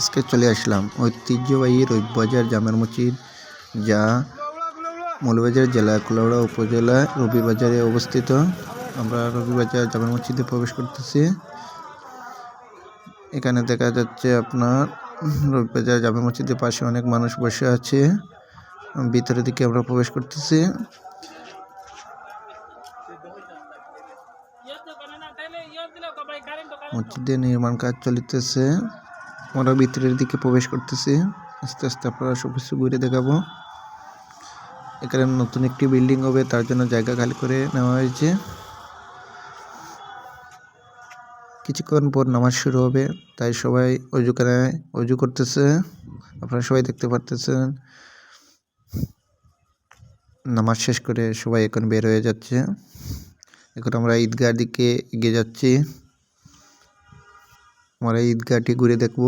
আজকে চলে আসলাম ঐতিহ্যবাহী রবিবাজার জামের মসজিদ, যা মৌলবাজার জেলা, কুলাউড়া উপজেলা, রবিবাজারে অবস্থিত। আমরা রবিবাজার জামের মসজিদে প্রবেশ করতেছি। এখানে দেখা যাচ্ছে আপনার রবিবাজার জামে মসজিদের পাশে অনেক মানুষ বসে আছে। ভিতরের দিকে আমরা প্রবেশ করতেছি। মসজিদে নির্মাণ কাজ চলিতেছে। আমরা ভিতরের দিকে প্রবেশ করতেছি। আস্তে আস্তে আপনারা সব কিছু ঘুরে দেখাবো। এখানে নতুন একটি বিল্ডিং হবে, তার জন্য জায়গা খালি করে নেওয়া হয়েছে। কিছুক্ষণ পর নামাজ শুরু হবে, তাই সবাই অজু করে অজু করতেছে। আপনারা সবাই দেখতে পারতেছেন। নামাজ শেষ করে সবাই এখন বের হয়ে যাচ্ছে। এখন আমরা ঈদগার দিকে এগিয়ে যাচ্ছি। আমরা ঈদগাহটি ঘুরে দেখব।